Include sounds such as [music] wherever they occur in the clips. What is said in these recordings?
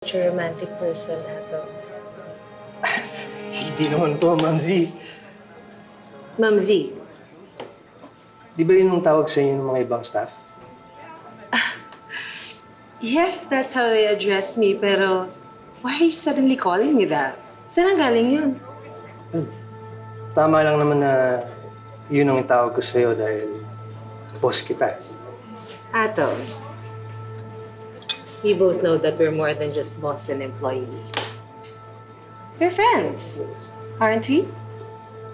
such a romantic person, Ato. [laughs] Hindi naman po, Ma'am Z. Ma'am Z, Di ba yun ang tawag sa inyo ng mga ibang staff? yes, that's how they address me, pero why are you suddenly calling me that? Saan ang galing yun? Tama lang naman na yun ang itawag ko sa'yo dahil boss kita. Ato, we both know that we're more than just boss and employee. We're friends, aren't we?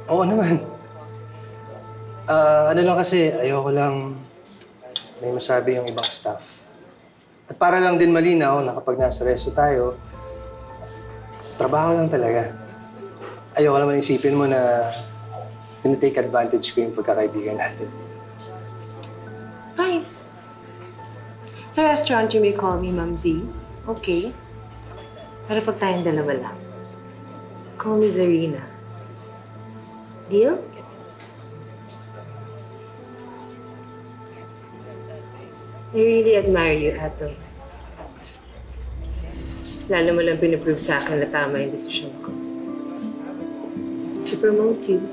Oo naman. Ah, ano lang kasi, ayoko lang may masabi yung ibang staff. At para lang din malinaw na kapag nasa resto tayo, trabaho lang talaga. Ayoko naman isipin mo na tinitake advantage ko yung pagkakaibigan natin. Sa restaurant, you may call me Ma'am Z. Okay. Pero pag tayong dalawa lang, call me Zarina. Deal? I really admire you, Ato. Lalo mo lang pinaprove sa akin na tama yung desisyon ko. To promote you.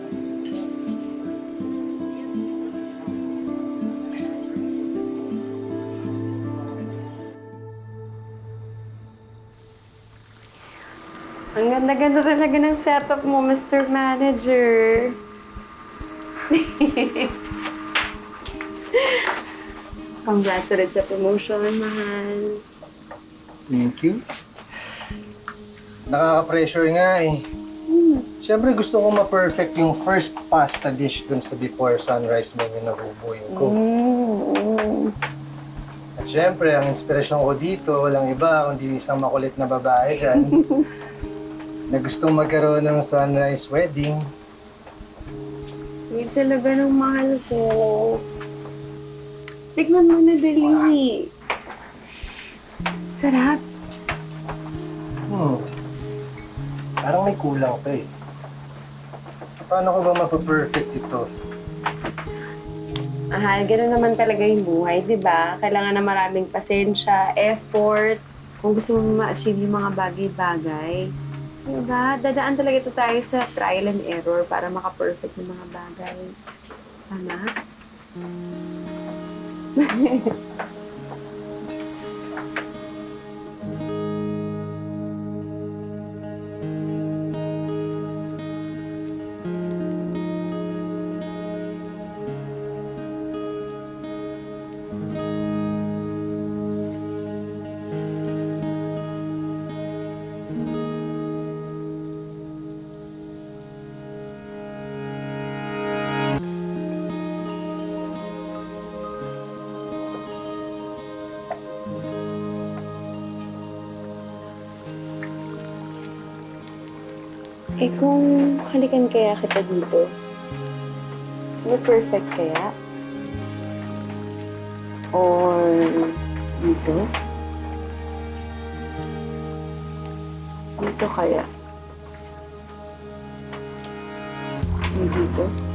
Ang ganda-ganda talaga ng setup mo, Mr. Manager. [laughs] Congrats ulit sa promotion, mahal. Thank you. Nakaka-pressure nga eh. Siyempre gusto ko ma-perfect yung first pasta dish dun sa before sunrise menu na bubuyin ko. Mm. At syempre, ang inspirasyon ko dito, walang iba kundi isang makulit na babae dyan [laughs] na gustong magkaroon ng sunrise wedding. Sweet talaga ng mahal ko. Tignan mo na, dali. Sarap. Hmm. Parang may kulang pa eh. Paano ko ba mapaperfect ito? Mahal, gano'n naman talaga yung buhay, di ba? Kailangan na maraming pasensya, effort, kung gusto mo ma-achieve yung mga bagay-bagay. Di ba? Dadaan talaga ito tayo sa trial and error para maka-perfect ng mga bagay. Tama? [laughs] Eh kung halikan kaya kita dito, may perfect kaya? Or dito? Dito kaya? May dito?